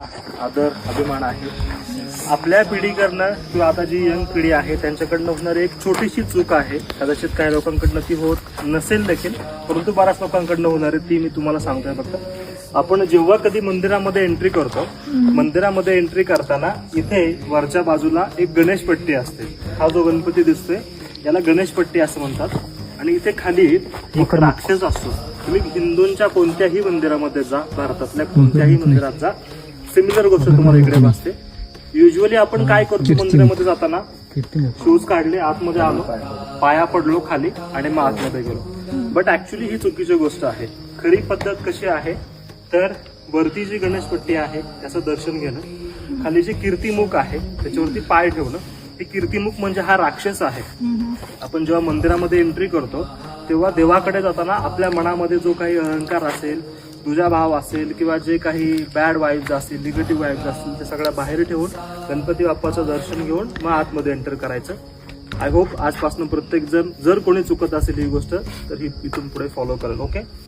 आदर अभिमान आहे. आपल्या पिढीकडनं किंवा आता जी यंग पिढी आहे त्यांच्याकडनं होणारी एक छोटीशी चूक आहे. कदाचित काही लोकांकडनं ती होत नसेल देखील परंतु बऱ्याच लोकांकडनं होणारी ती मी तुम्हाला सांगतोय फक्त. आपण जेव्हा कधी मंदिरामध्ये एंट्री करतो मंदिरामध्ये एंट्री करताना इथे वरच्या बाजूला एक गणेश पट्टी असते. हा जो गणपती दिसतोय याला गणेश पट्टी असं म्हणतात. आणि इथे खाली एक राक्षस असतो. तुम्ही हिंदूंच्या कोणत्याही मंदिरामध्ये जा भारतातल्या कोणत्याही मंदिरात जा. सिमिलर गोष्ट तुम्हाला इकडे भासते युजली आपण काय करतो मंदिरामध्ये जाताना शूज काढले आतमध्ये आलो पाया पडलो खाली आणि मग आतमध्ये गेलो. बट ऍक्च्युली ही चुकीची गोष्ट आहे. खरी पद्धत कशी आहे? तर वरती जी गणेशपट्टी आहे त्याचं दर्शन घेणं. खाली जे कीर्तिमुख आहे त्याच्यावरती पाय ठेवणं. हे कीर्तिमुख म्हणजे हा राक्षस आहे. आपण जेव्हा मंदिरामध्ये एंट्री करतो तेव्हा देवाकडे जाताना आपल्या मनामध्ये जो काही अहंकार असेल तुझा भाव असेल किंवा जे काही बॅड वाईब्स असतील निगेटिव्ह वाईब्स असतील ते सगळ्या बाहेर ठेवून गणपती बाप्पाचं दर्शन घेऊन मग आतमध्ये एंटर करायचं. आय होप आजपासून प्रत्येक जण जर कोणी चुकत असेल ही गोष्ट तर ही इथून पुढे फॉलो करेल ओके